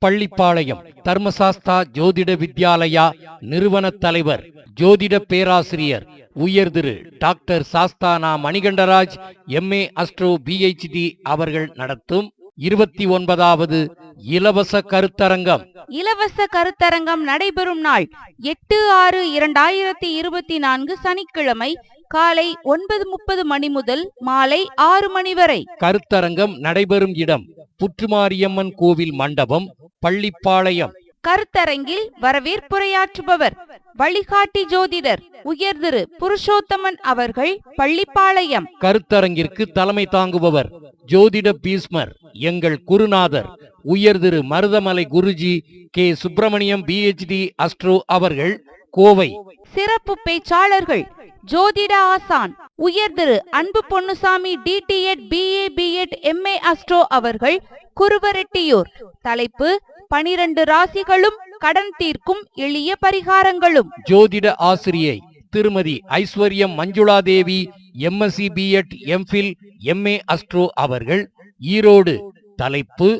பள்ளிப்பாளையம் தர்மசாஸ்தா ஜோதிட வித்யாலயா நிறுவன தலைவர் ஜோதிட பேராசிரியர் உயர் Thiru doctor Sasthana Manikandaraj M A astro PhD அவர்கள் நடத்தும் இருபத்தி ஒன்பதாவது இலவச கருத்தரங்கம். இலவச கருத்தரங்கம் நடைபெறும் நாள் எட்டு ஆறு இரண்டாயிரத்தி இருபத்தி நான்கு சனிக்கிழமை காலை ஒன்பது முப்பது மணி முதல் மாலை ஆறு மணி வரை. கருத்தரங்கம் நடைபெறும் இடம். புற்றுமாரியம்மன் கோவில் மண்டபம் பள்ளிப்பாளையம். கருத்தரங்கில் வரவேற்புரையாற்றுபவர் வழிகாட்டி ஜோதிடர் உயர் திரு புருஷோத்தமன் அவர்கள் பள்ளிப்பாளையம். கருத்தரங்கிற்கு தலைமை தாங்குபவர் ஜோதிட பீஸ்மர் எங்கள் குருநாதர் உயர் திரு Marudhamalai Guruji K. Subramaniam PhD astro அவர்கள் கோவை. சிறப்பு பேச்சாளர்கள் ஜோதிட ஆசான் உயர் திரு Anbu Ponnusamy DTEd BA BEd MA astro அவர்கள் குருவரெட்டியூர். தலைப்பு பனிரெண்டு ராசிகளும் கடன் தீர்க்கும் எளிய பரிகாரங்களும். ஜோதிட ஆசிரியை திருமதி Aishwaryam Manjula Devi MSc BEd MPhil MA astro அவர்கள் ஈரோடு. தலைப்பு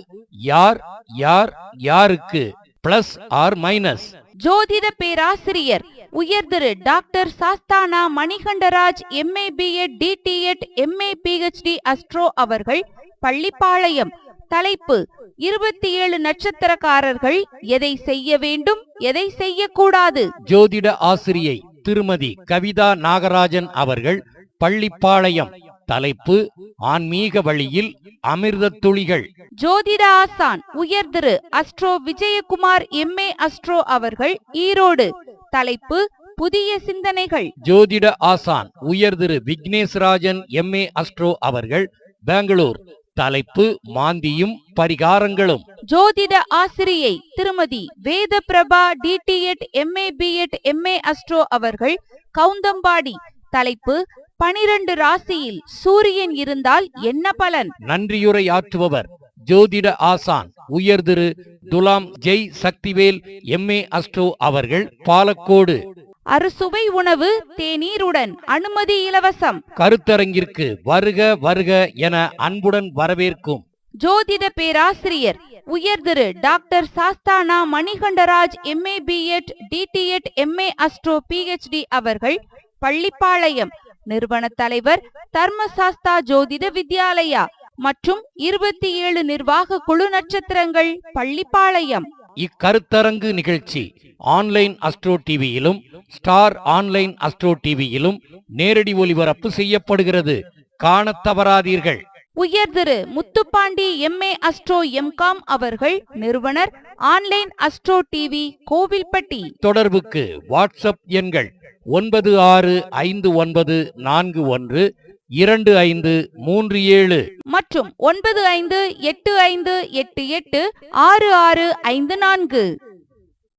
யார் யார் யாருக்கு? பிளஸ் ஆர் மைனஸ் ஜோதிட பேராசிரியர் உயர் திரு doctor சாஸ்தானா Manikandaraj MA BEd DTEd MA PhD astro அவர்கள் பள்ளிப்பாளையம் தலைப்பு இருபத்தி ஏழு நட்சத்திரக்காரர்கள் எதை செய்ய வேண்டும் எதை செய்யக்கூடாது? ஜோதிட ஆசிரியை திருமதி கவிதா நாகராஜன் அவர்கள் பள்ளிப்பாளையம் தலைப்பு ஆன்மீக வழியில் அமிர்த துளிகள். ஜோதிட ஆசான் உயர் திரு அஸ்ட்ரோ விஜயகுமார் எம்ஏ அஸ்ட்ரோ அவர்கள் ஈரோடு தலைப்பு புதிய சிந்தனைகள். ஜோதிட ஆசான் உயர் திரு விக்னேஸ்ராஜன் எம்ஏ அஸ்ட்ரோ அவர்கள் பெங்களூர். தலைப்பு மாந்தியும் பரிகாரங்களும். ஜோதிட ஆசிரியை திருமதி Veda Prabha DTEd MA BEd MA astro அவர்கள் கவுந்தம்பாடி. தலைப்பு பனிரெண்டு ராசியில் சூரியன் இருந்தால் என்ன பலன்? நன்றியுரை ஆற்றுபவர் ஜோதிட ஆசான் உயர் திரு துலாம் ஜெய் சக்திவேல் எம்ஏ அஸ்ட்ரோ அவர்கள் பாலக்கோடு. அறுசுவை உணவு தேநீருடன் அனுமதி இலவசம். கருத்தரங்கிற்கு வருக வருக என அன்புடன் வரவேற்கும். ஜோதிட பேராசிரியர் உயர் திரு doctor சாஸ்தானா Manikandaraj MA BEd DTEd MA astro PhD அவர்கள் பள்ளிப்பாளையம் நிறுவன தலைவர் தர்மசாஸ்தா ஜோதிட வித்யாலயா. மற்றும் இருபத்தி ஏழு நிர்வாக குழு நட்சத்திரங்கள் பள்ளிப்பாளையம். இக்கருத்தரங்கு நிகழ்ச்சி ஆன்லைன் அஸ்ட்ரோ டிவியிலும் ஸ்டார் ஆன்லைன் அஸ்ட்ரோ டிவியிலும் நேரடி ஒளிபரப்பு செய்யப்படுகிறது. காணத் தவறாதீர்கள். உயர் திரு முத்துப்பாண்டி எம்ஏ அஸ்ட்ரோ எம்காம் அவர்கள் நிறுவனர் ஆன்லைன் அஸ்ட்ரோ டிவி கோவில்பட்டி. தொடர்புக்கு வாட்ஸ்அப் எண்கள் ஒன்பது ஆறு ஐந்து ஒன்பது நான்கு ஒன்று இரண்டு ஐந்து மூன்று ஏழு. மற்றும் ஒன்பது ஐந்து எட்டு ஐந்து எட்டு எட்டு ஆறு ஆறு ஐந்து நான்கு.